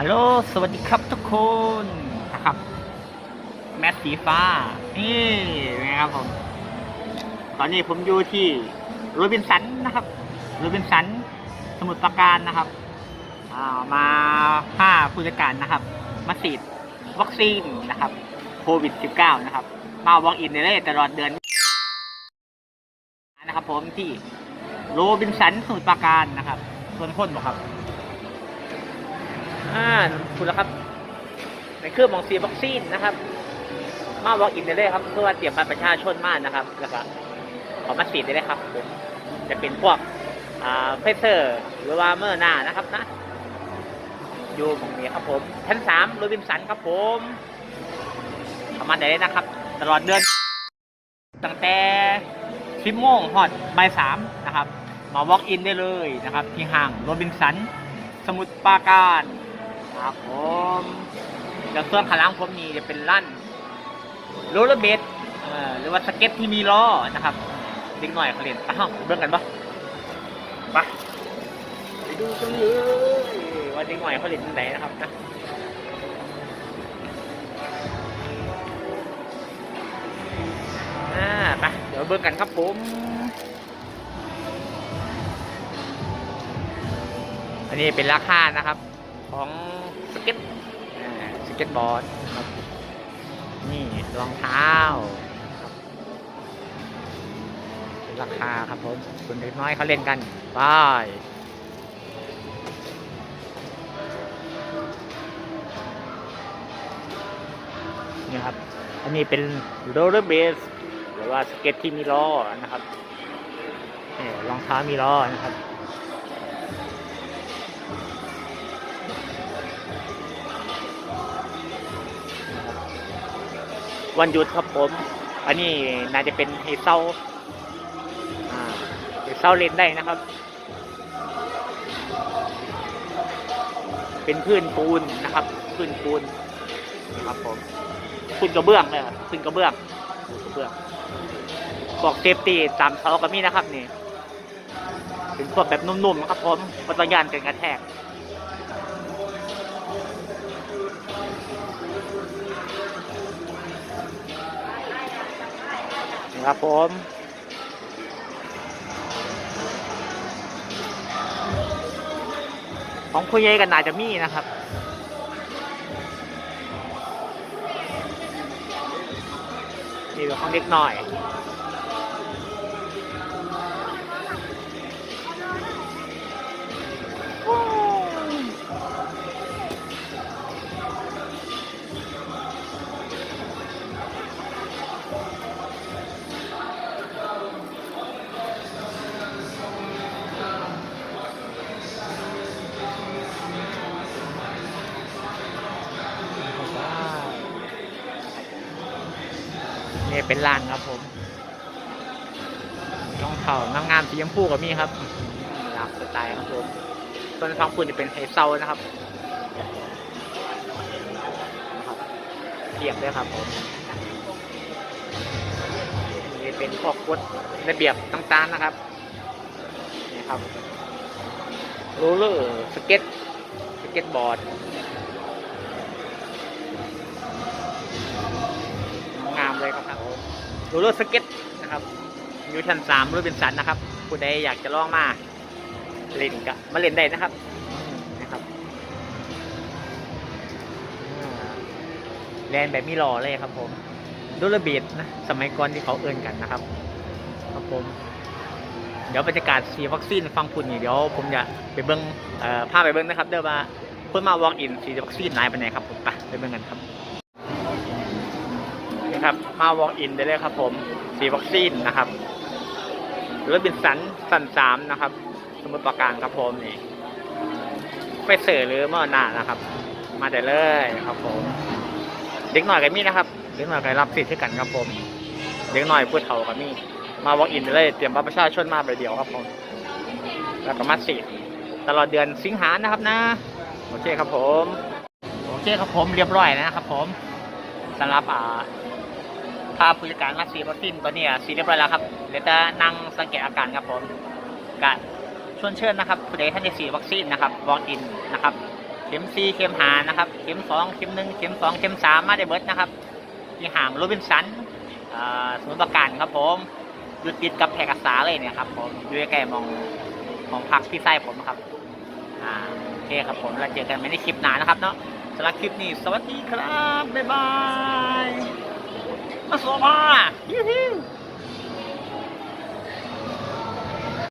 ฮัลโหล สวัสดีครับทุกคนนะครับ แมสสีฟ้า นี่นะครับผม ตอนนี้ผมอยู่ที่โรบินสันนะครับโรบินสัน สมุทรปราการนะครับามาห้าผู้จัดการนะครับ มาฉีดวัคซีนนะครับ โควิด -19 นะครับ มาวอล์กอินได้เลยตลอดเดือน นะครับผมที่โรบินสันสมุทรปราการนะครับส่วนคนบอกครับ อ่าคุณแล้วครับในเครื่องมองเสียวัคซีนนะครับ มาวอล์กอินได้เลยครับ เพื่อว่าเตรียมบัตรประชาชนมากนะครับ แล้วก็ขอมาฉีดได้เลยครับผมจะเป็นพวกอ่าไฟเซอร์หรือว่าเมอร์นานะครับนะอยู่ตรงนี้ครับผมชั้นสามโรบินสันครับผมเข้ามาได้เลยนะครับ ตลอดเดือน ตั้งแต่สิบโมงฮอดบ่ายสามนะครับ มาวอล์กอินได้เลยนะครับ ที่ห้างโรบินสัน สมุทรปราการ ครับผมแล้วส่วนข้างหล่างผมนี่จะเป็นลั่นโรลเลอร์เบดหรือว่าสเก็ตที่มีล้อนะครับเด็กหน่อยเขาเล่นอ้าวเบิ่งกันปะไปไปดูกันเลยว่าเด็กหน่อยเขาเล่นที่ไหนนะครับนะอ่าไปเดี๋ยวเบิ่งกันครับผมอันนี้เป็นราคานะครับ ของสเก็ตสเก็ตบอร์ดครับ นี่รองเท้าราคาครับผมคุณเด็กน้อยเขาเล่นกันไปนี่ครับ อันนี้เป็นโรลเลอร์เบสหรือว่าสเก็ตที่มีล้อนะครับรองเท้ามีล้อนะครับ วันหยุดครับผม อันนี้น่าจะเป็นเฮเซาเฮเซาเล่นได้นะครับ เป็นพื้นปูนนะครับ พื้นปูนนะครับผมพื้นกระเบื้องเลยครับพื้นกระเบื้องกระเบื้องพวกเซฟตี้ตามเสาก็มีนะครับนี่เป็นพวกแบบนุ่มๆนะครับผมปัตยานกันกระแทก ครับผมของคุยใหญ่กันน่าจะมีนะครับ นี่เป็นของเล็กหน่อย นี่เป็นร้านครับผมรองเท้างามๆสีชมพูก็มีครับหลากสไตล์ครับผมส่วนฟังคุณจะเป็นไฮเซานะครับนะครับเทียบด้วยครับผมนี่เป็นข้อกฎระเบียบต่างๆนะครับนี่ครับโรลเลอร์สเก็ตสเก็ตบอร์ด โรลเลอร์สเก็ตนะครับอยู่ชั้นสามรูเป็นสันนะครับผู้ใดอยากจะลองมาเล่นก็มาเล่นได้นะครับนะครับแลนแบบมีหล่อเลยครับ ผมโรลเลอร์เบดนะ สมัยก่อนที่เขาเอินกันนะครับ ครับผม เดี๋ยวบรรยากาศฉีดวัคซีนฟังพุ่นนี่เดี๋ยวผมจะไปเบิ้งเอ่อพาไปเบิ้งนะครับ เดี๋ยวว่าคนมาวอล์กอินฉีดวัคซีนไหนไปไหนครับผมไปไปเบิ้งกันครับ นะครับ มาวอล์กอินได้เลยครับผมสีวัคซีนนะครับ หรือว่าเป็นสันสันสามนะครับ สมุทรปราการครับผมนี่ไปเสือหรือเมื่อหนานะครับ มาได้เลยครับผม เด็กหน่อยก็มีนะครับ เด็กหน่อยก็รับสิทธิ์ที่กันครับผม เด็กหน่อยพูดเท่าก็มีมาวอล์กอินได้เลย เตรียมบัตรประชาชนมาใบเดียวครับผม แล้วก็มาสิทธิ์ตลอดเดือนสิงหานะครับนะ โอเคครับผม โอเคครับผมเรียบร้อยนะครับผมสำหรับอ่า พาพผู้จัดการมาฉีดวัคซีนตัวนี้ยฉีเรียบร้อยแล้วครับเดี๋ยวจะนั่งสังเกตอาการครับผมกะชวนเชิญนะครับผู้ใดท่านจะฉีดวัคซีนนะครับวอล์กอินนะครับ เข็มสีเข็มหานะครับ เข็มสองเข็มหนึ่งเข็มสองเข็มสามมาได้เบิร์ดนะครับที่ห่างโรบินสันอ่าศูนประกันครับผมอยู่ติดกับแพร่กษาเลยเนี่ยครับผมอยู่ใกล้มองมองพักที่ไส้ผมครับอ่าโอเคครับผมแล้วเจอกันไม่ในคลิปหน้านะครับเนาะสำหรับคลิปนี้สวัสดีครับบ๊ายบาย มาสวมายูฮู